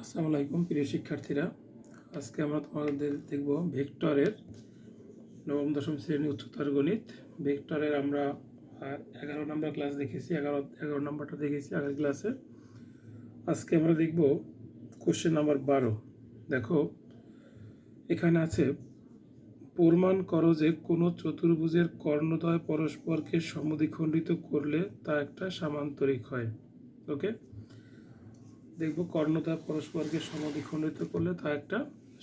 আসসালামু আলাইকুম, প্রিয় শিক্ষার্থীরা। আজকে আমরা তোমাদের দেখব ভেক্টরের নবম, দশম শ্রেণি উচ্চতর গণিত। ভেক্টরের আমরা এগারো নম্বর ক্লাস দেখেছি, এগারো এগারো নম্বরটা দেখেছি আগের ক্লাসে। আজকে আমরা দেখব কোশ্চেন নাম্বার বারো। দেখো, এখানে আছে, প্রমাণ করো যে কোনো চতুর্ভুজের কর্ণদ্বয় পরস্পরকে সমদ্বিখণ্ডিত করলে তা একটা সামান্তরিক হয়। ওকে? দেখব কর্ণতা পরস্পরকে সমদ্বিখণ্ডিত করলে তা একটা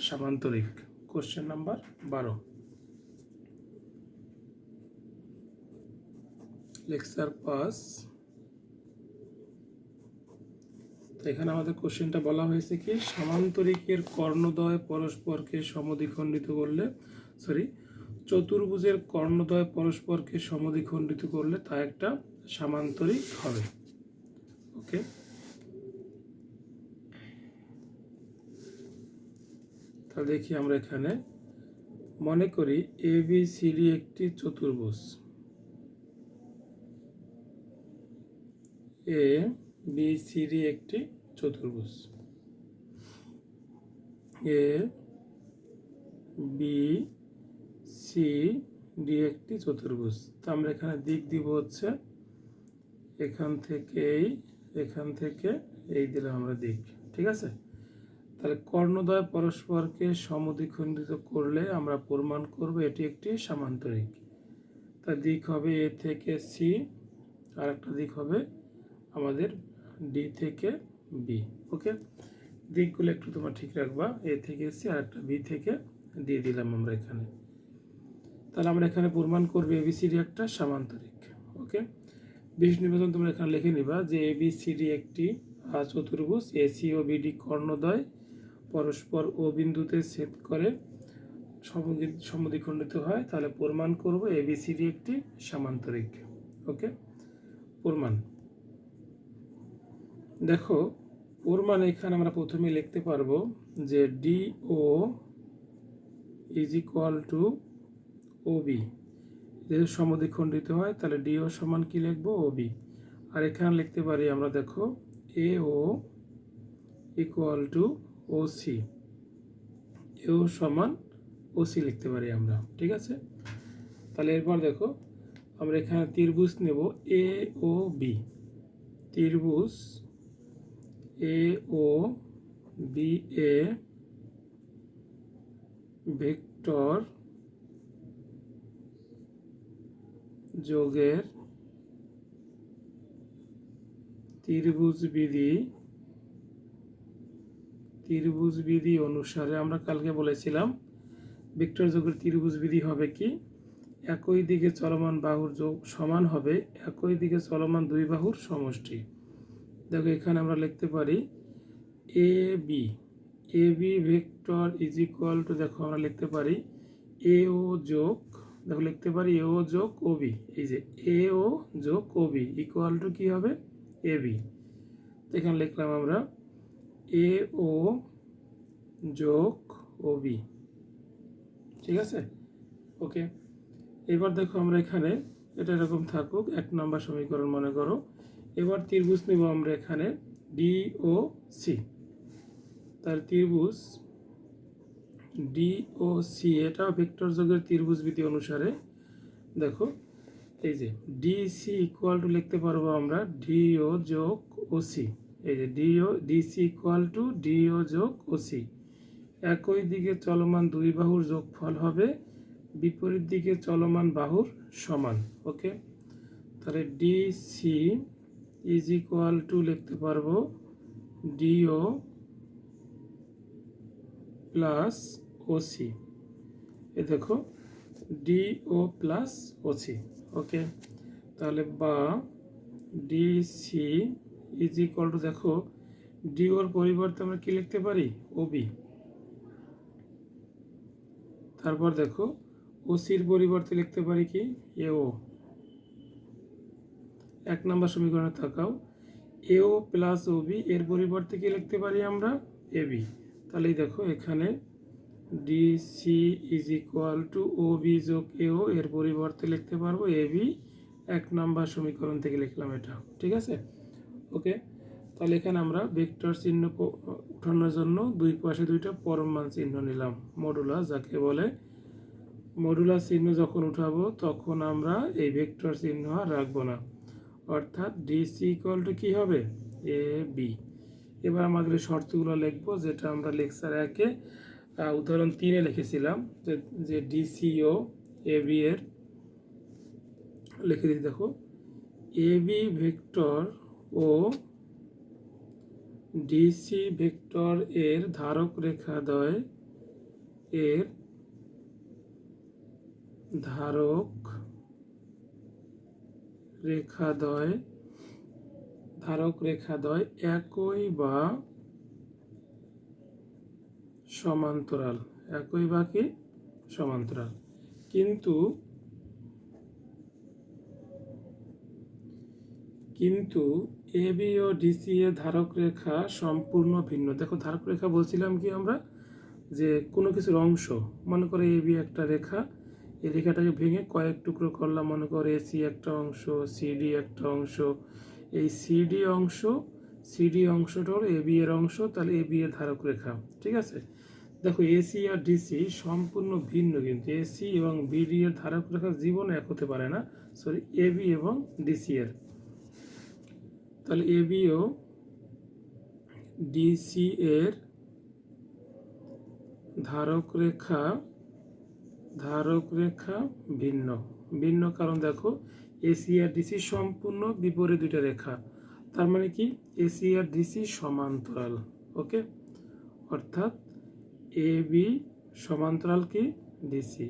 সামান্তরিক। কোশ্চেন নাম্বার বারো। লেকচার পাস এখানে আমাদের কোশ্চেনটা বলা হয়েছে কি, সামান্তরিকের কর্ণদ্বয় পরস্পরকে সমদ্বিখণ্ডিত করলে সরি চতুর্ভুজের কর্ণদ্বয় পরস্পরকে সমদ্বিখণ্ডিত করলে তা একটা সামান্তরিক হবে। ওকে তা দেখি আমরা এখানে। মনে করি এ বি সি ডি একটি চতুর্ভুজ। এ বি সি ডি একটি চতুর্ভুজ। এ বি সি ডি একটি চতুর্ভুজ। তা আমরা এখানে দিক দিব হচ্ছে এখান থেকে এই এখান থেকে এই দিলাম আমরা দিক। ঠিক আছে? তাহলে কর্ণদ্বয় পরস্পরকে সমদ্বিখণ্ডিত করলে আমরা প্রমাণ করব এটি একটি সামান্তরিক। তার দিক হবে এ থেকে সি আর একটা দিক হবে আমাদের ডি থেকে বি, ওকে? দিকগুলো একটু তোমার ঠিক রাখবা, এ থেকে সি আর একটা বি থেকে দিয়ে দিলাম আমরা এখানে। তাহলে আমরা এখানে প্রমাণ করব এবিসিডি একটা সামান্তরিক, ওকে? বিশ নিবেদন তোমরা এখানে লিখে নিবা যে এবিসিডি একটি চতুর্ভুজ এসি ও বিডি কর্ণদ্বয় পরস্পর ও বিন্দুতে ছেদ করে সমদ্বি- সমদ্বিখণ্ডিত হয়, তাহলে প্রমাণ করব এবিসিডি একটি সামান্তরিক ওকে প্রমাণ। দেখো, প্রমাণ এখানে আমরা প্রথমে লিখতে পারব যে D O is equal to O B যেহেতু সমদ্বিখণ্ডিত হয়, তাহলে ডিও সমান কি লিখব? ও বি আর এখানে লিখতে পারি আমরা দেখো A O equal to O C এও সমান ও সি লিখতে পারি আমরা, ঠিক আছে? তাহলে এরপর দেখো, আমরা এখানে ত্রিভুজ নেব এ ও বি ত্রিভুজ এ ও বি এ ভেক্টর যোগের ত্রিভুজ বিধি ত্রিভুজ বিধি অনুসারে আমরা কালকে বলেছিলাম, ভিক্টর যোগের ত্রিভুজ বিধি হবে কি? একই দিকে চলমান বাহুর যোগ সমান হবে, একই দিকে চলমান দুই বাহুর সমষ্টি। দেখো, এখানে আমরা লিখতে পারি A B A B vector is equal to, দেখো, আমরা লিখতে পারি এ ও যোগ, দেখো, লিখতে পারি এ ও যোগ ও বি, এই যে এ ও যোগ ও বি, ইকুয়াল টু কী হবে? A B. এখানে লিখলাম আমরা এ, ও, যোগ, ও, বি। ঠিক আছে? ওকে এবার দেখো আমরা এখানে, এটা এরকম থাকুক, এক নম্বর সমীকরণ মনে করো। এবার ত্রিভুজ নেব আমরা এখানে, ডি, ও, সি। তার ত্রিভুজ, ডি, ও, সি এটাও ভেক্টর যোগের ত্রিভুজ বিধি অনুসারে। দেখো, এই যে, ডি, সি ইকুয়াল টু লিখতে পারব আমরা, ডি, ও, যোগ, ও, সি। এই যে D O D C equal to D O যোগ ও সি একই দিকে চলমান দুই বাহুর যোগফল হবে বিপরীত দিকে চলমান বাহুর সমান ওকে তাহলে D C is equal to লিখতে পারব D O plus O C এ দেখো D O plus O C okay তাহলে বা D C is equal to দেখো ডি ওর পরিবর্তে আমরা কি লিখতে পারি? ওবি তারপর দেখো ওসির পরিবর্তে লিখতে পারি কি? এও এক নম্বর সমীকরণে তাকাও। এও প্লাস ওবি এর পরিবর্তে কি লিখতে পারি আমরা? এবি তাহলেই দেখো, এখানে D C is equal to O B যোগ এও এর পরিবর্তে লিখতে পারব এবি এক নম্বর সমীকরণ থেকে লিখলাম এটা, ঠিক আছে? ওকে তাহলে এখানে আমরা ভেক্টর চিহ্ন উঠানোর জন্য দুই পাশে দুইটা পরমান চিহ্ন নিলাম। মডুলাস যাকে বলে। মডুলাস চিহ্ন যখন উঠাবো, তখন আমরা এই ভেক্টর চিহ্ন আর রাখব না। অর্থাৎ ডিসি ইকুয়াল টু কী হবে? এ বি এবার আমাদের শর্তগুলো লিখব, যেটা আমরা লেকচার একে উদাহরণ তিনে লিখেছিলাম, যে যে ডিসিও এ বি এর, লিখে দিই, দেখো। A B vector O D C vector এর ধারক রেখাদ্বয় এর ধারক রেখাদ্বয় ধারক রেখাদ্বয় একই বা সমান্তরাল, একই বা কি? সমান্তরাল। কিন্তু কিন্তু এ বি ও ডিসি এর ধারক রেখা সম্পূর্ণ ভিন্ন। দেখো, ধারক রেখা বলছিলাম কি আমরা? যে কোনো কিছুর অংশ, মনে করে এ বি একটা রেখা, এই রেখাটাকে ভেঙে কয়েক টুকরো করলাম, মনে করে এসি একটা অংশ সিডি একটা অংশ। এই সিডি অংশ সিডি অংশটা হলো এ বি এর অংশ, তাহলে এ বি এর ধারক রেখা, ঠিক আছে? দেখো এসি আর ডিসি সম্পূর্ণ ভিন্ন কিন্তু। এসি এবং বিডি এর ধারক রেখা জীবনে এক হতে পারে না সরি এ বি এবং ডিসি এর। তাহলে এ বি ও ডিসি এর ধারক রেখা ধারক রেখা ভিন্ন। ভিন্ন কারণ দেখো এসি আর ডিসি সম্পূর্ণ বিপরীত দুইটা রেখা। তার মানে কি? এসি আর ডিসি সমান্তরাল, ওকে? অর্থাৎ এ বি সমান্তরাল কি? ডিসি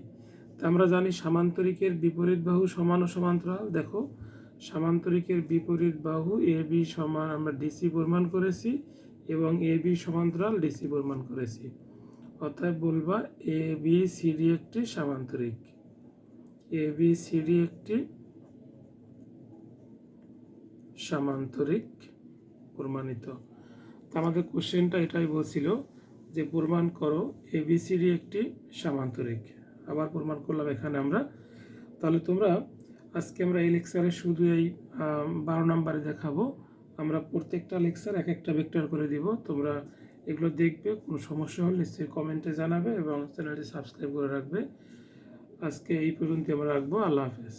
তা আমরা জানি সামান্তরিকের বিপরীত বাহু সমান ও সমান্তরাল, দেখো। সামান্তরিকের বিপরীত বাহু এ, বি সমান আমরা ডিসি প্রমাণ করেছি এবং এ, বি সমান্তরাল ডিসি প্রমাণ করেছি। অতএব বলবা এ, বি সিডি একটি সামান্তরিক। এ, বি সিডি একটি সামান্তরিক প্রমাণিত। আমাদের কোশ্চেনটা এটাই বলছিল যে প্রমাণ করো এ, বি এবিসিডি একটি সামান্তরিক। আবার প্রমাণ করলাম এখানে আমরা। তাহলে তোমরা আজকে আমরা এই লেকচারে শুধু এই বারো নম্বরে দেখাবো। আমরা প্রত্যেকটা লেকচার এক একটা ভেক্টর করে দিব। তোমরা এগুলো দেখবে, কোনো সমস্যা হলে নিশ্চয়ই কমেন্টে জানাবে এবং চ্যানেলটি সাবস্ক্রাইব করে রাখবে। আজকে এই পর্যন্ত আমরা রাখব। আল্লাহ হাফেজ।